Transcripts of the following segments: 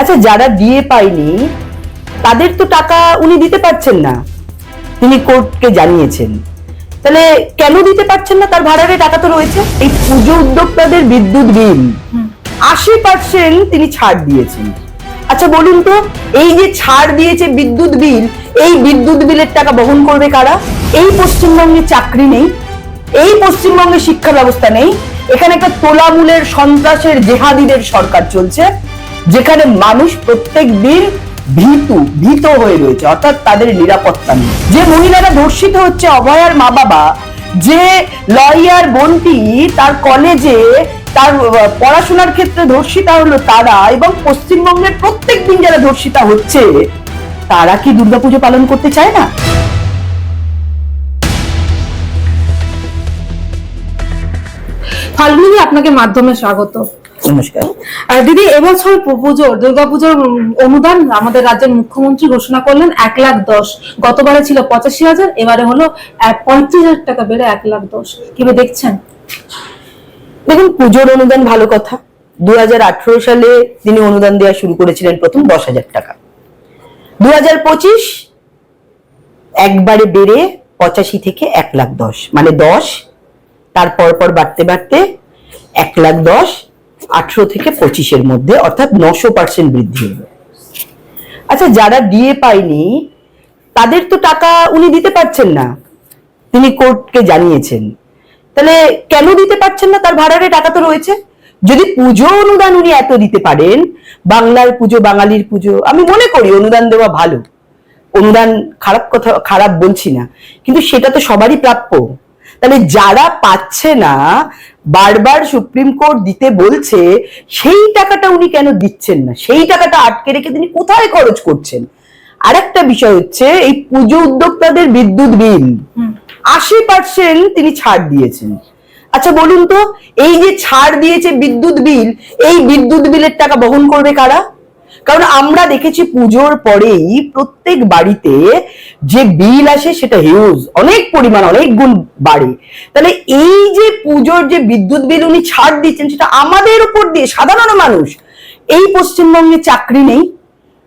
আচ্ছা যারা দিয়ে পায়নি তাদের তো টাকা উনি দিতে পারছেন না। তিনি কোর্টকে জানিয়েছেন। তাহলে কেন দিতে পারছেন না? তার ভাড়ারে টাকা তো রয়েছে। এই পুজো উদ্যোক্তাদের বিদ্যুৎ বিল। আশি পার্সেন্ট তিনি ছাড় দিয়েছেন। আচ্ছা বলুন তো এই যে ছাড় দিয়েছে বিদ্যুৎ বিল এই বিদ্যুৎ বিলের টাকা বহন করবে কারা? এই পশ্চিমবঙ্গে চাকরি নেই এই পশ্চিমবঙ্গে শিক্ষা ব্যবস্থা নেই এখানে একটা তোলামূলের সন্ত্রাসের জেহাদিদের সরকার চলছে। যেখানে মানুষ প্রত্যেক দিন ভীতু, ভীত হয়ে রয়েছে, অর্থাৎ তাদের নিরাপত্তা নেই। যে মহিলারা ধর্ষিত হচ্ছে অভয়ার মা বাবা যে লয়ার বোনটি তার কলেজে তার পড়াশোনার ক্ষেত্রে ধর্ষিতা হলো তারা এবং পশ্চিমবঙ্গের প্রত্যেক দিন যারা ধর্ষিতা হচ্ছে, তারা কি দুর্গাপুজো পালন করতে চায় না? ফাল্গুনি আপনাকে মাধ্যমে স্বাগত। নমস্কার। দিদি এবছর পুজোর দুর্গাপুজোর অনুদান আমাদের রাজ্যের মুখ্যমন্ত্রী ঘোষণা করলেন এক লাখ দশ। গতবারে ছিল পঁচাশি হাজার এবারে হলো পঁয়ত্রিশ হাজার টাকা বেড়ে এক লাখ দশ। কীভাবে দেখছেন? দেখুন পুজোর অনুদান ভালো কথা। দু সালে তিনি অনুদান দেওয়া শুরু করেছিলেন প্রথম দশ হাজার টাকা। দু হাজার পঁচিশ একবারে বেড়ে পঁচাশি থেকে এক লাখ দশ। মানে দশ তারপর পর বাড়তে বাড়তে এক লাখ দশ আঠেরো থেকে পঁচিশের মধ্যে, অর্থাৎ নশো পার্সেন্ট বৃদ্ধি হলো আচ্ছা যারা দিয়ে পায়নি, তাদের তো টাকা উনি দিতে পারছেন না। তিনি কোর্টকে জানিয়েছেন। তাহলে কেন দিতে পারছেন না? তার ভাড়ারে টাকা তো রয়েছে। যদি পুজো অনুদান উনি এত দিতে পারেন, বাংলার পুজো, বাঙালির পুজো, আমি মনে করি অনুদান দেওয়া ভালো। অনুদান খারাপ কথা, খারাপ বলছি না। কিন্তু সেটা তো সবারই প্রাপ্য। তাহলে যারা পাচ্ছে না বারবার সুপ্রিম কোর্ট দিতে বলছে সেই টাকাটা উনি কেন দিচ্ছেন না? সেই টাকাটা আটকে রেখে তিনি কোথায় খরচ করছেন? আরেকটা বিষয় হচ্ছে এই পুজো উদ্যোক্তাদের বিদ্যুৎ বিল আশি পার্সেন্ট তিনি ছাড় দিয়েছেন। আচ্ছা বলুন তো এই যে ছাড় দিয়েছে বিদ্যুৎ বিল এই বিদ্যুৎ বিলের টাকা বহন করবে কারা? কারণ আমরা দেখেছি পুজোর পরেই প্রত্যেক বাড়িতে যে বিল আসে সেটা হিউজ অনেক পরিমাণ, অনেক গুণ বাড়ে। তাহলে এই যে পুজোর যে বিদ্যুৎ বিল উনি ছাড় দিচ্ছেন, সেটা আমাদের উপর দিয়ে, সাধারণ মানুষ, এই পশ্চিমবঙ্গে চাকরি নেই,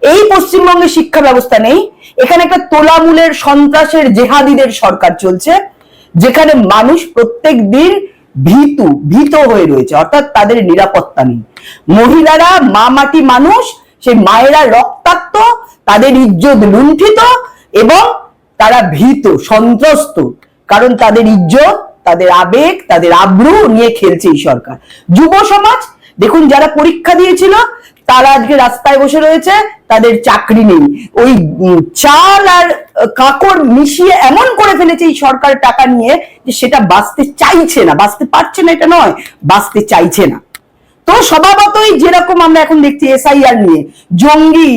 এই পশ্চিমবঙ্গে শিক্ষা ব্যবস্থা নেই, এখানে একটা তোলামূলের, সন্ত্রাসের, জেহাদিদের সরকার চলছে, যেখানে মানুষ প্রত্যেক দিন ভীতু, ভীত হয়ে রয়েছে, অর্থাৎ তাদের নিরাপত্তা নেই। মহিলারা মা মাটি মানুষ সেই মায়েরা রক্তাক্ত, তাদের ইজ্জত লুণ্ঠিত এবং তারা ভীত, সন্ত্রস্ত। কারণ তাদের ইজ্জত, তাদের আবেগ, তাদের আব্রু নিয়ে খেলছে এই সরকার। যুব সমাজ, দেখুন যারা পরীক্ষা দিয়েছিল, তারা আজকে রাস্তায় বসে রয়েছে, তাদের চাকরি নেই। ওই চাল আর কাকড় মিশিয়ে এমন করে ফেলেছে এই সরকার টাকা নিয়ে যে সেটা বাঁচতে চাইছে না। বাঁচতে পারছে না এটা নয়, বাঁচতে চাইছে না। তো স্বভাবতই যেরকম আমরা এখন দেখছি এসআইআর নিয়ে, জঙ্গি,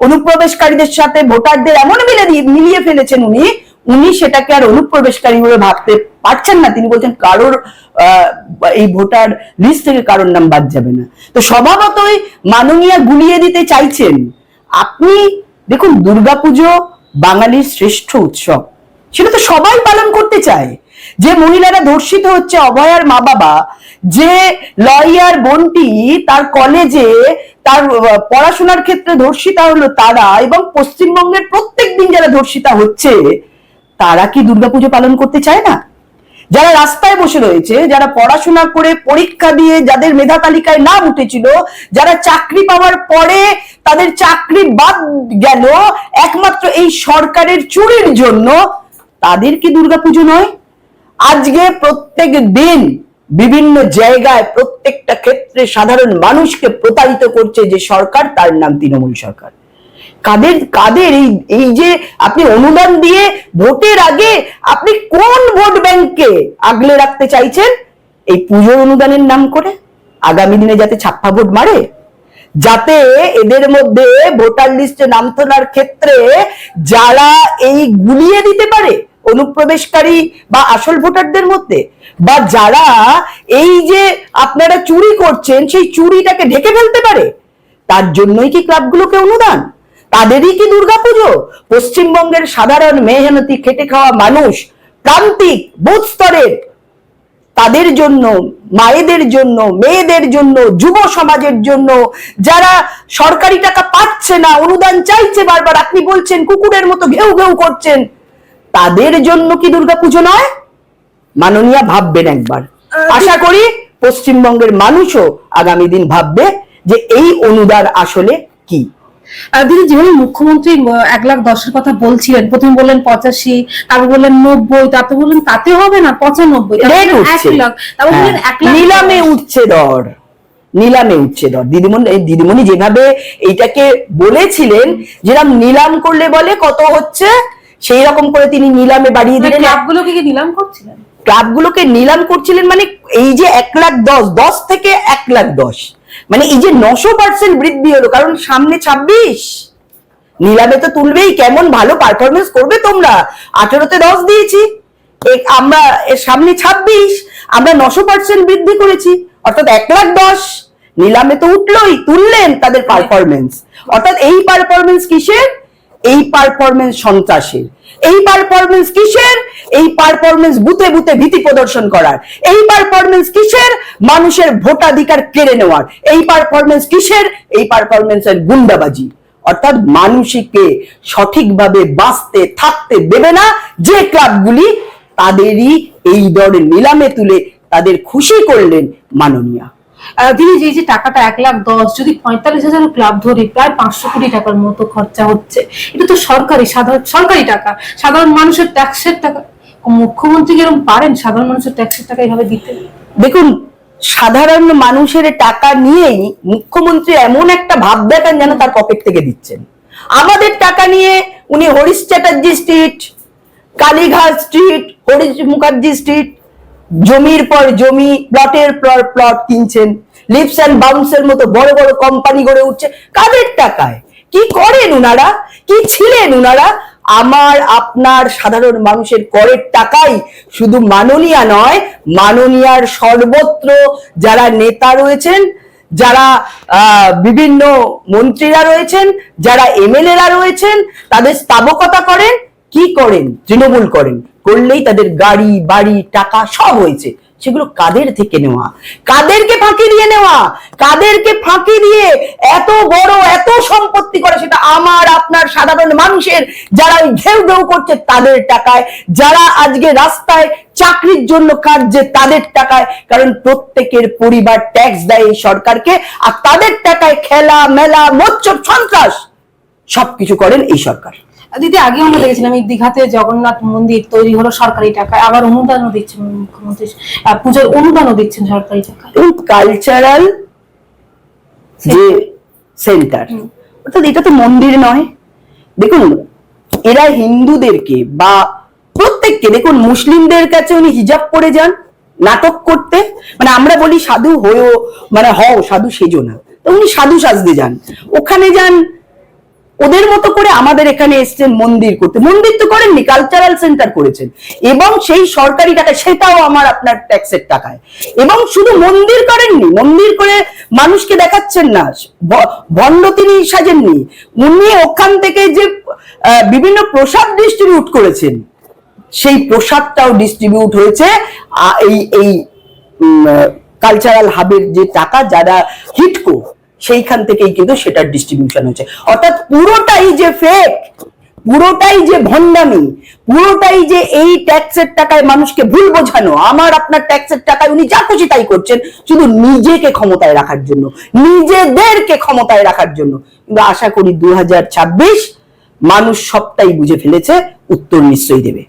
অনুপ্রবেশকারীদের সাথে ভোটারদের এমন মিলে মিলিয়ে ফেলেছেন উনি উনি সেটাকে আর অনুপ্রবেশকারী বলে ভাবতে পারছেন না। তিনি বলছেন, কারোর এই ভোটার লিস্ট থেকে কারোর নাম বাদ যাবে না। তো স্বভাবতই মাননীয়া গুলিয়ে দিতে চাইছেন। আপনি দেখুন, দুর্গাপুজো বাঙালির শ্রেষ্ঠ উৎসব। সেটা তো সবাই পালন করতে চায়। যে মহিলারা ধর্ষিত হচ্ছে অভয়ার মা বাবা যে লয়ার বোনটি তার কলেজে তার পড়াশোনার ক্ষেত্রে ধর্ষিতা হলো তারা এবং পশ্চিমবঙ্গের প্রত্যেক দিন যারা ধর্ষিতা হচ্ছে, তারা কি দুর্গাপুজো পালন করতে চায় না? যারা রাস্তায় বসে রয়েছে, যারা পড়াশোনা করে পরীক্ষা দিয়ে যাদের মেধা তালিকায় নাম উঠেছিল, যারা চাকরি পাওয়ার পরে তাদের চাকরি বাদ গেল, একমাত্র এই সরকারের চুরির জন্য, তাদের কি দুর্গাপুজো নয়? আজকে প্রত্যেক দিন বিভিন্ন জায়গায় প্রত্যেকটা ক্ষেত্রে সাধারণ মানুষকে প্রতারিত করছে যে সরকার, তার নাম তৃণমূল সরকার। কাদের কাদের এই এই যে আপনি অনুদান দিয়ে ভোটের আগে আপনি কোন ভোট ব্যাংককে আগলে রাখতে চাইছেন? এই পুজোর অনুদানের নাম করে? আগামী দিনে যাতে ছাপ্পা ভোট মারে? যাতে এদের মধ্যে ভোটার লিস্টে নাম তোলার ক্ষেত্রে যারা এই গুলিয়ে দিতে পারে অনুপ্রবেশকারী বা আসল ভোটারদের মধ্যে বা যারা এই যে আপনারা চুরি করছেন, সেই চুরিটাকে ঢেকে ফেলতে পারে, তার জন্যই কি ক্লাবগুলোকে অনুদান? তাদেরই কি দুর্গাপুজো? পশ্চিমবঙ্গের সাধারণ মেহনতি, খেটে খাওয়া মানুষ, প্রান্তিক বুথ স্তরের, তাদের জন্য, মায়েদের জন্য, মেয়েদের জন্য, যুব সমাজের জন্য, যারা সরকারি টাকা পাচ্ছে না, অনুদান চাইছে বারবার, আপনি বলছেন কুকুরের মতো ঘেউ ঘেউ করছেন তাদের জন্য কি দুর্গাপুজো নয়? মাননীয়া ভাববেন একবার। আশা করি পশ্চিমবঙ্গের মানুষও আগামী দিন ভাববে যে এই অনুদান আসলে কি। দিদি যেভাবে মুখ্যমন্ত্রী এক লাখ দশের কথা বলছিলেন প্রথমে বললেন পঁচাশি তারপর বললেন নব্বই তারপর বললেন তাতে হবে না পঁচানব্বই এক লাখ তারপর বললেন হ্যাঁ, এক লাখ নিলামে উঠছে দর। নিলামে উঠছে দর। দিদিমণি এই দিদিমণি যেভাবে এইটাকে বলেছিলেন যেরকম নিলাম করলে বলে কত হচ্ছে? সেই রকম করে তিনি নিলামে বাড়িয়ে মানে দিলেন। ক্লাবগুলোকে কি নিলাম করছিলেন? ক্লাবগুলোকে নিলাম করছিলেন মানে এই যে এক লাখ দশ দশ থেকে এক লাখ দশ। মানে এই যে নশো পার্সেন্ট বৃদ্ধি হলো কারণ সামনে ছাব্বিশ। নিলামে তো তুলবেই কেমন ভালো পারফরমেন্স করবে তোমরা? আঠেরোতে দশ দিয়েছি আমরা এর সামনে ছাব্বিশ আমরা নশো পার্সেন্ট বৃদ্ধি করেছি অর্থাৎ এক লাখ দশ। নিলামে তো উঠলোই তুললেন তাদের পারফরমেন্স অর্থাৎ এই পারফরমেন্স কিসের? এই পারফরমেন্স সন্ত্রাসের। এই পারফরমেন্স কিসের? এই পারফরমেন্স বুতে বুতে ভীতি প্রদর্শন করার। এই পারফরমেন্স কিসের? মানুষের ভোটাধিকার কেড়ে নেওয়ার। এই পারফরমেন্স কিসের? এই পারফরমেন্সের গুন্ডাবাজি। অর্থাৎ মানুষকে সঠিকভাবে বাঁচতে, থাকতে দেবে না যে ক্লাবগুলি, তাদেরই এই দরে নিলামে তুলে তাদের খুশি করলেন মাননীয়া। দিদি, যে যে টাকাটা এক লাখ দশ, যদি পঁয়তাল্লিশ হাজার ক্লাব ধরি, প্রায় পাঁচশো কোটি টাকার মতো খরচা হচ্ছে। এটা তো সরকারি, সাধারণ, সরকারি টাকা। সাধারণ মানুষের ট্যাক্সের টাকা। মুখ্যমন্ত্রী যেরকম পারেন? সাধারণ মানুষের ট্যাক্সের টাকা এইভাবে দিতে? দেখুন, সাধারণ মানুষের টাকা নিয়েই মুখ্যমন্ত্রী এমন একটা ভাব দেখান যেন তার পকেট থেকে দিচ্ছেন। আমাদের টাকা নিয়ে উনি Harish Chatterjee street Kalighat street Harish Mukherjee street জমির পর জমি প্লটের পর প্লট কিনছেন। লিপস অ্যান্ড বাউন্সের মতো বড় বড় কোম্পানি গড়ে উঠছে। কাদের টাকায়? কি করেন উনারা? কি ছিলেন উনারা? আমার, আপনার সাধারণ মানুষের করের টাকাই শুধু মাননীয়া নয়, মাননীয়ার সর্বত্র যারা নেতা রয়েছেন, যারা বিভিন্ন মন্ত্রীরা রয়েছেন, যারা এমএলএরা রয়েছেন, তাদের স্থাবকতা করেন, কি করেন? তৃণমূল করেন। করলেই তাদের গাড়ি, বাড়ি, টাকা সব হয়েছে। সেগুলো কাদের থেকে নেওয়া? কাদেরকে ফাঁকি দিয়ে নেওয়া? কাদেরকে ফাঁকি দিয়ে এত বড়, এত সম্পত্তি করে সেটা আমার, আপনার সাধারণ মানুষের যারা ওই ঘেউ ঘেউ করছে তাদের টাকায়, যারা আজকে রাস্তায় চাকরির জন্য কাটছে তাদের টাকায়, কারণ প্রত্যেকের পরিবার ট্যাক্স দেয় এই সরকারকে, আর তাদের টাকায় খেলা, মেলা মোচ্চর সন্ত্রাস সবকিছু করেন এই সরকার। দিদি আগে আমরা দেখেছিলাম এই দীঘাতে জগন্নাথ মন্দির তৈরি হলো সরকারি টাকায় আবার অনুদানও দিচ্ছেন মুখ্যমন্ত্রী পুজোর অনুদানও দিচ্ছেন সরকারি টাকায়। কালচারাল যে সেন্টার অর্থাৎ এটা তো মন্দির নয়। দেখুন এরা হিন্দুদেরকে বা প্রত্যেককে দেখুন মুসলিমদের কাছে উনি হিজাব পরে যান নাটক করতে। মানে আমরা বলি সাধু হয়েও মানে হও সাধু সেজো না। তো উনি সাধু সাজতে যান। ওখানে যান ওদের মতো করে আমাদের এখানে এসছেন মন্দির করতে। মন্দির তো করেননি কালচারাল সেন্টার করেছেন। এবং সেই সরকারি টাকা সেটাও আমার আপনার ট্যাক্সের টাকায়। এবং শুধু মন্দির করেননি, মন্দির করে মানুষকে দেখাচ্ছেন না। ভণ্ড তিনি সাজেননি। উনি ওখান থেকে যে বিভিন্ন প্রসাদ ডিস্ট্রিবিউট করেছেন, সেই প্রসাদটাও ডিস্ট্রিবিউট হয়েছে। এই এই কালচারাল হাবের যে টাকা যারা হিটকো সেইখান থেকেই কিন্তু সেটার ডিস্ট্রিবিউশন হচ্ছে অর্থাৎ পুরোটাই যে ফেক পুরোটাই যে ভণ্ডামি, পুরোটাই যে এই ট্যাক্সের টাকায় মানুষকে ভুল বোঝানো, আমার আপনার ট্যাক্সের টাকায় উনি যা খুশি তাই করছেন, শুধু নিজেকে ক্ষমতায় রাখার জন্য, নিজেদেরকে ক্ষমতায় রাখার জন্য। কিন্তু আশা করি দু হাজার ছাব্বিশ মানুষ সবটাই বুঝে ফেলেছে, উত্তর নিশ্চয়ই দেবে।